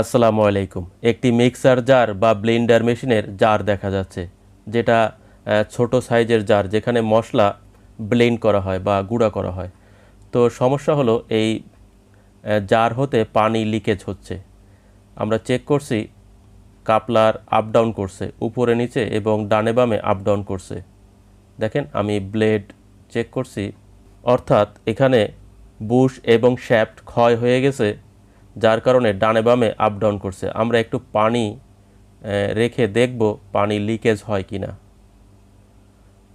আসসালামু আলাইকুম। একটি মিক্সার জার বা ব্লেন্ডার মেশিনের জার দেখা যাচ্ছে, যেটা ছোট সাইজের জার যেখানে মশলা ব্লেন্ড করা হয় বা গুঁড়া করা হয়। তো সমস্যা হলো এই জার হতে পানি লিকেজ হচ্ছে। আমরা চেক করছি, কাপলার আপ ডাউন করছে, উপরে নিচে এবং ডানে বামে আপ ডাউন করছে। দেখেন, আমি ব্লেড চেক করছি। অর্থাৎ এখানে বুশ এবং শ্যাফট ক্ষয় হয়ে গেছে। যার কারণে ডানে বামে আপ ডাউন করছে। আমরা একটু পানি রেখে দেখব পানি লিকেজ হয় কি না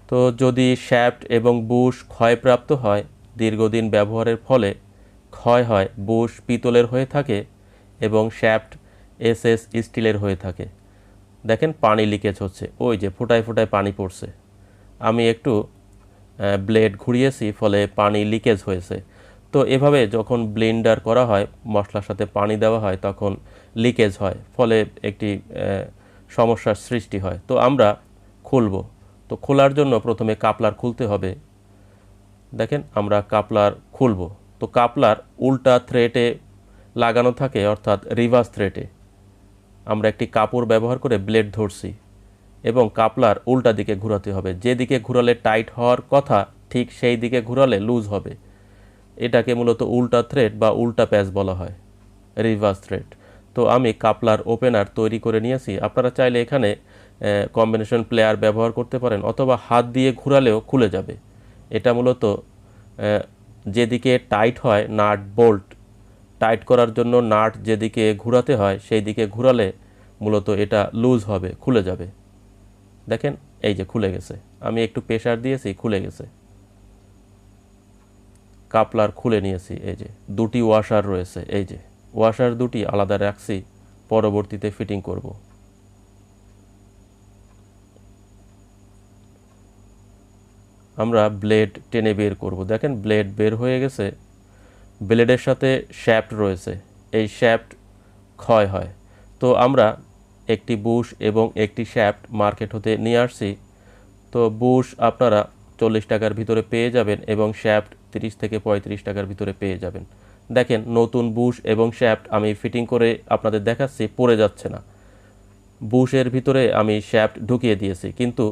তো যদি শ্যাফট এবং বুশ ক্ষয়প্রাপ্ত হয়, দীর্ঘদিন ব্যবহারের ফলে ক্ষয় হয় বুশ পিতলের হয়ে থাকে এবং শ্যাফট এস স্টিলের হয়ে থাকে। দেখেন পানি লিকেজ হচ্ছে। ওই যে ফোটায় ফোটায় পানি পড়ছে। আমি একটু ব্লেড ঘুরিয়েছি, ফলে পানি লিকেজ হয়েছে। তো এভাবে যখন ব্লেন্ডার করা হয়, মশলার সাথে পানি দেওয়া হয়, তখন লিকেজ হয়, ফলে একটি সমস্যার সৃষ্টি হয়। তো আমরা খুলব। তো খোলার জন্য প্রথমে কাপলার খুলতে হবে। দেখেন, আমরা কাপলার খুলব। তো কাপলার উল্টা থ্রেটে লাগানো থাকে, অর্থাৎ রিভার্স থ্রেটে। আমরা একটি কাপড় ব্যবহার করে ব্লেড ধরছি এবং কাপলার উল্টা দিকে ঘোরাতে হবে। যেদিকে ঘোরালে টাইট হওয়ার কথা, ঠিক সেই দিকে ঘোরালে লুজ হবে। এটাকে মূলত উল্টা থ্রেড বা উল্টা প্যাচ বলা হয় রিভার্স থ্রেড তো আমি কাপলার ওপেনার তৈরি করে নিয়েছি। আপনারা চাইলে এখানে কম্বিনেশন প্লেয়ার ব্যবহার করতে পারেন, অথবা হাত দিয়ে ঘোরালেও খুলে যাবে। এটা মূলত যেদিকে টাইট হয় নাট বোল্ট টাইট করার জন্য নাট যেদিকে ঘোরাতে হয় সেই দিকে ঘোরালে মূলত এটা লুজ হবে, খুলে যাবে। দেখেন, এই যে খুলে গেছে। আমি একটু প্রেশার দিয়েছি, খুলে গেছে। কাপলার খুলে নিয়েছি, এই যে। দুটি ওয়াশার রয়েছে, এই যে। ওয়াশার দুটি আলাদা রাখছি, পরবর্তীতে ফিটিং করব। আমরা ব্লেড টেনে বের করব। দেখেন, ব্লেড বের হয়ে গেছে। ব্লেডের সাথে শ্যাফট রয়েছে। এই শ্যাফট ক্ষয় হয়। তো আমরা একটি বুশ এবং একটি শ্যাফট মার্কেট হতে নিয়ে আসছি। তো বুশ আপনারা চল্লিশ টাকার ভিতরে পেয়ে যাবেন এবং শ্যাফট তিরিশ থেকে পঁয়ত্রিশ টাকার ভিতরে পেয়ে যাবেন। দেখেন, নতুন বুশ এবং শ্যাফট আমি ফিটিং করে আপনাদের দেখাচ্ছি, পড়ে যাচ্ছে না। বুশের ভিতরে আমি শ্যাফট ঢুকিয়ে দিয়েছি, কিন্তু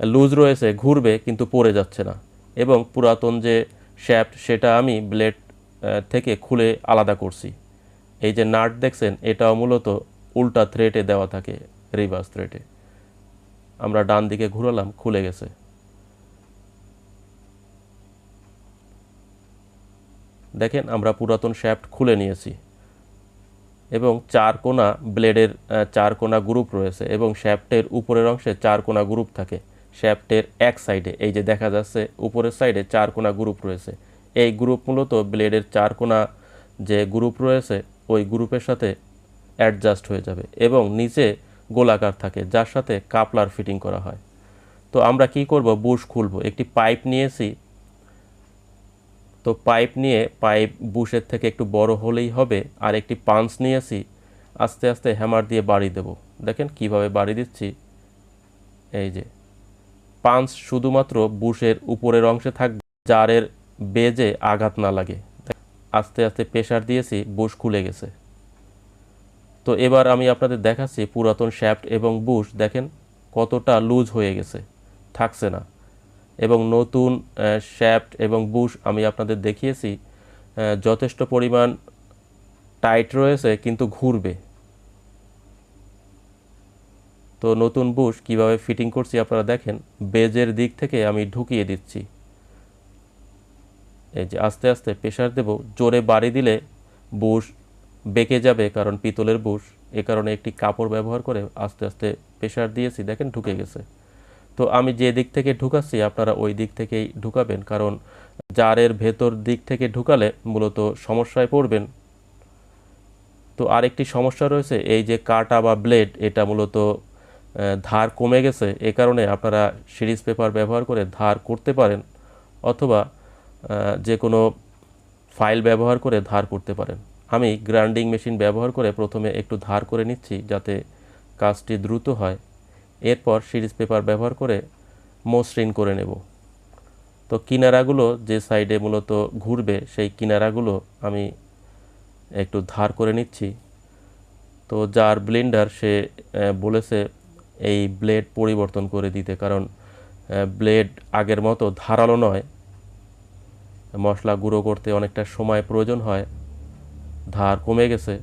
লুজ রয়েছে, ঘুরবে, কিন্তু পড়ে যাচ্ছে না। এবং পুরাতন যে শ্যাফট, সেটা আমি ব্লেড থেকে খুলে আলাদা করছি। এই যে নাট দেখছেন, এটাও মূলত উল্টা থ্রেটে দেওয়া থাকে, রিভার্স থ্রেটে। আমরা ডান দিকে ঘুরালাম, খুলে গেছে। দেখেন আমরা পুরাতন শ্যাফট খুলে নিয়েছি। এবং চার কোনা ব্লেডের চার কোনা গ্রুপ রয়েছে এবং শ্যাফটের উপরের অংশে চার কোনা গ্রুপ থাকে। শ্যাফটের এক সাইডে, এই যে দেখা যাচ্ছে উপরের সাইডে চার কোনা গ্রুপ রয়েছে। এই গ্রুপ মূলত ব্লেডের চার কোনা যে গ্রুপ রয়েছে, ওই গ্রুপের সাথে অ্যাডজাস্ট হয়ে যাবে এবং নিচে গোলাকার থাকে, যার সাথে কাপলার ফিটিং করা হয়। তো আমরা কি করব? বুশ খুলব। একটি পাইপ নিয়েছি তো পাইপ নিয়ে, পাইপ বুশের থেকে একটু বড় হলেই হবে, আর একটি পাঞ্চ নিয়েছি আস্তে আস্তে হ্যামার দিয়ে বাড়ি দেব। দেখেন কীভাবে বাড়ি দিচ্ছি। এই যে, পাঞ্চ শুধুমাত্র বুশের উপরের অংশে থাকবে, জারের বেজে আঘাত না লাগে। আস্তে আস্তে প্রেশার দিয়েছি, বুশ খুলে গেছে। তো এবার আমি আপনাদের দেখাচ্ছি পুরাতন শ্যাফট এবং বুশ, দেখেন কতটা লুজ হয়ে গেছে, থাকছে না। এবং নতুন শ্যাফট এবং বুশ আমি আপনাদের দেখিয়েছি যথেষ্ট পরিমাণ টাইট রয়েছে কিন্তু ঘুরবে। তো নতুন বুশ কীভাবে ফিটিং করছি আপনারা দেখেন, বেজের দিক থেকে আমি ঢুকিয়ে দিচ্ছি। এই যে আস্তে আস্তে প্রেশার দেব, জোরে বাড়ি দিলে বুশ বেঁকে যাবে কারণ পিতলের বুশ, এ কারণে একটি কাপড় ব্যবহার করে আস্তে আস্তে প্রেশার দিয়েছি, দেখেন ঢুকে গেছে। তো আমি যে দিক থেকে ঢুকাচ্ছি, আপনারা ওই দিক থেকেই ঢুকাবেন। কারণ জারের ভেতর দিক থেকে ঢুকালে মূলত সমস্যায় পড়বেন। তো আরেকটি সমস্যা রয়েছে, এই যে কাটা বা ব্লেড, এটা মূলত ধার কমে গেছে। এ কারণে আপনারা সিরিজ পেপার ব্যবহার করে ধার করতে পারেন অথবা যে কোনো ফাইল ব্যবহার করে ধার করতে পারেন। আমি গ্রাইন্ডিং মেশিন ব্যবহার করে প্রথমে একটু ধার করে নিচ্ছি যাতে কাজটি দ্রুত হয়। এরপর সিরিজ পেপার ব্যবহার করে মসৃণ করে নেব। তো কিনারাগুলো যে সাইডে মূলত ঘুরবে, সেই কিনারাগুলো আমি একটু ধার করে নিচ্ছি। তো যার ব্লেন্ডার সে বলেছে এই ব্লেড পরিবর্তন করে দিতে, কারণ ব্লেড আগের মতো ধারালো নয়। মশলা গুঁড়ো করতে অনেকটা সময় প্রয়োজন হয়, ধার কমে গেছে।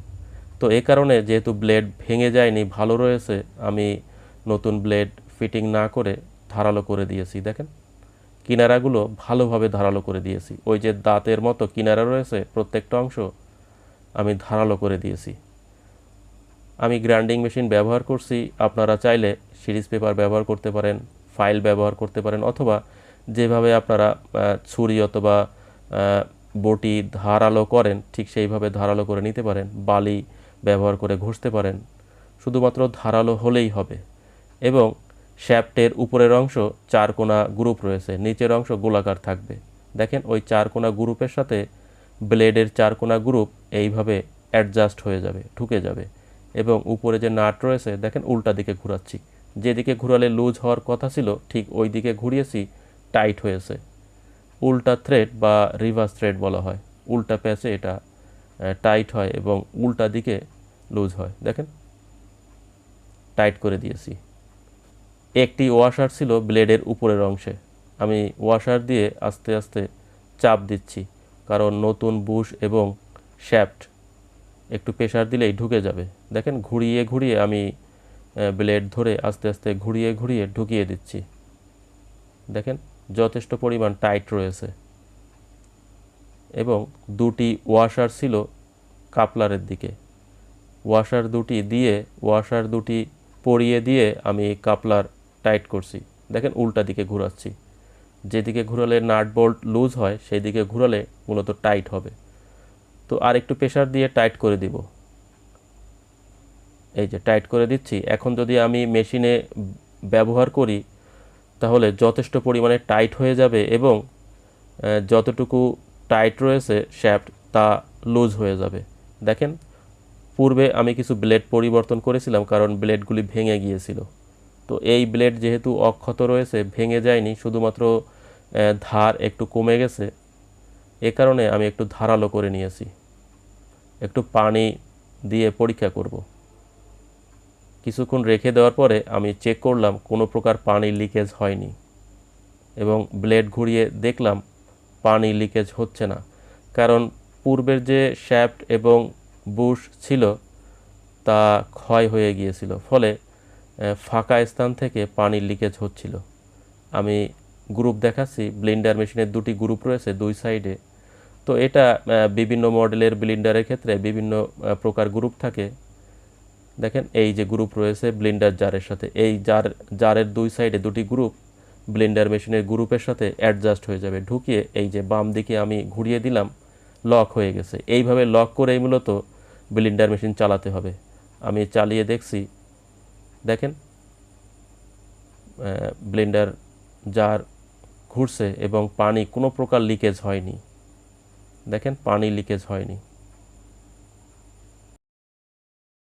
তো এ কারণে যেহেতু ব্লেড ভেঙে যায়নি, ভালো রয়েছে, আমি নতুন ব্লেড ফিটিং না করে ধারালো করে দিয়েছি, দেখেন। কিনারাগুলো ভালোভাবে ধারালো করে দিয়েছি। ওই যে দাঁতের মতো কিনারা রয়েছে, প্রত্যেকটা অংশ আমি ধারালো করে দিয়েছি। আমি গ্রাইন্ডিং মেশিন ব্যবহার করছি, আপনারা চাইলে সিরিজ পেপার ব্যবহার করতে পারেন, ফাইল ব্যবহার করতে পারেন, অথবা যেভাবে আপনারা ছুরি অথবা বটি ধারালো করেন, ঠিক সেইভাবে ধারালো করে নিতে পারেন, বালি ব্যবহার করে ঘষতে পারেন। শুধুমাত্র ধারালো হলেই হবে। এবং শ্যাফটের উপরের অংশ চার কোনা গ্রুপ রয়েছে, নিচের অংশ গোলাকার থাকবে। দেখেন, ওই চার কোনা গ্রুপের সাথে ব্লেডের চার কোনা গ্রুপ এইভাবে অ্যাডজাস্ট হয়ে যাবে, ঢুকে যাবে। এবং উপরে যে নাট রয়েছে, দেখেন, উল্টা দিকে ঘোরাচ্ছি। যেদিকে ঘোরালে লুজ হওয়ার কথা ছিল, ঠিক ওই দিকে ঘুরিয়েছি, টাইট হয়েছে। উল্টা থ্রেড বা রিভার্স থ্রেড বলা হয়। উল্টা প্যাচে এটা টাইট হয় এবং উল্টা দিকে লুজ হয়। দেখেন, টাইট করে দিয়েছি। একটি ওয়াশার ছিল ব্লেডের উপরের অংশে। আমি ওয়াশার দিয়ে আস্তে আস্তে চাপ দিচ্ছি, কারণ নতুন বুশ এবং শ্যাফট একটু প্রেশার দিলেই ঢুকে যাবে। দেখেন, ঘুরিয়ে ঘুরিয়ে আমি ব্লেড ধরে আস্তে আস্তে ঘুরিয়ে ঘুরিয়ে ঢুকিয়ে দিচ্ছি। দেখেন, যথেষ্ট পরিমাণ টাইট রয়েছে। এবং দুটি ওয়াশার ছিল কাপলারের দিকে। ওয়াশার দুটি দিয়ে ওয়াশার দুটি পরিয়ে দিয়ে আমি কাপলার টাইট করছি। দেখেন উল্টা দিকে ঘোরাচ্ছি। যেদিকে ঘোরালে নাট বোল্ট লুজ হয় সেই দিকে ঘোরালে মূলত টাইট হবে। তো আর একটু প্রেশার দিয়ে টাইট করে দিব। এই যে টাইট করে দিচ্ছি। এখন যদি আমি মেশিনে ব্যবহার করি, তাহলে যথেষ্ট পরিমাণে টাইট হয়ে যাবে এবং যতটুকু টাইট রয়েছে শ্যাফট, তা লুজ হয়ে যাবে। দেখেন, পূর্বে আমি কিছু ব্লেড পরিবর্তন করেছিলাম, কারণ ব্লেডগুলি ভেঙে গিয়েছিল। তো এই ব্লেড যেহেতু অক্ষত রয়েছে, ভেঙে যায়নি, শুধুমাত্র ধার একটু কমে গেছে। এ কারণে আমি একটু ধারালো করে নিয়েছি। একটু পানি দিয়ে পরীক্ষা করব। কিছুক্ষণ রেখে দেওয়ার পরে আমি চেক করলাম কোনো প্রকার পানি লিকেজ হয়নি এবং ব্লেড ঘুরিয়ে দেখলাম পানি লিকেজ হচ্ছে না। কারণ পূর্বের যে শ্যাফট এবং বুশ ছিল, তা ক্ষয় হয়ে গিয়েছিল। ফলে ফাঁকা স্থান থেকে পানি লিকেজ হচ্ছিল। আমি গ্রুপ দেখাচ্ছি ব্লেন্ডার মেশিনের দুটি গ্রুপ রয়েছে দুই সাইডে তো এটা বিভিন্ন মডেলের ব্লেন্ডারের ক্ষেত্রে বিভিন্ন প্রকার গ্রুপ থাকে। দেখেন, এই যে গ্রুপ রয়েছে ব্লেন্ডার জারের সাথে, এই জার জারের দুই সাইডে দুটি গ্রুপ ব্লেন্ডার মেশিনের গ্রুপের সাথে অ্যাডজাস্ট হয়ে যাবে। ঢুকিয়ে এই যে বাম দিকে আমি ঘুরিয়ে দিলাম লক হয়ে গেছে। এইভাবে লক করেই মূলত ব্লেন্ডার মেশিন চালাতে হবে। আমি চালিয়ে দেখছি দেখেন ব্লেন্ডার যার ঘুরছে এবং পানি কোনো প্রকার লিকেজ হয়নি। দেখেন পানি লিকেজ হয়নি।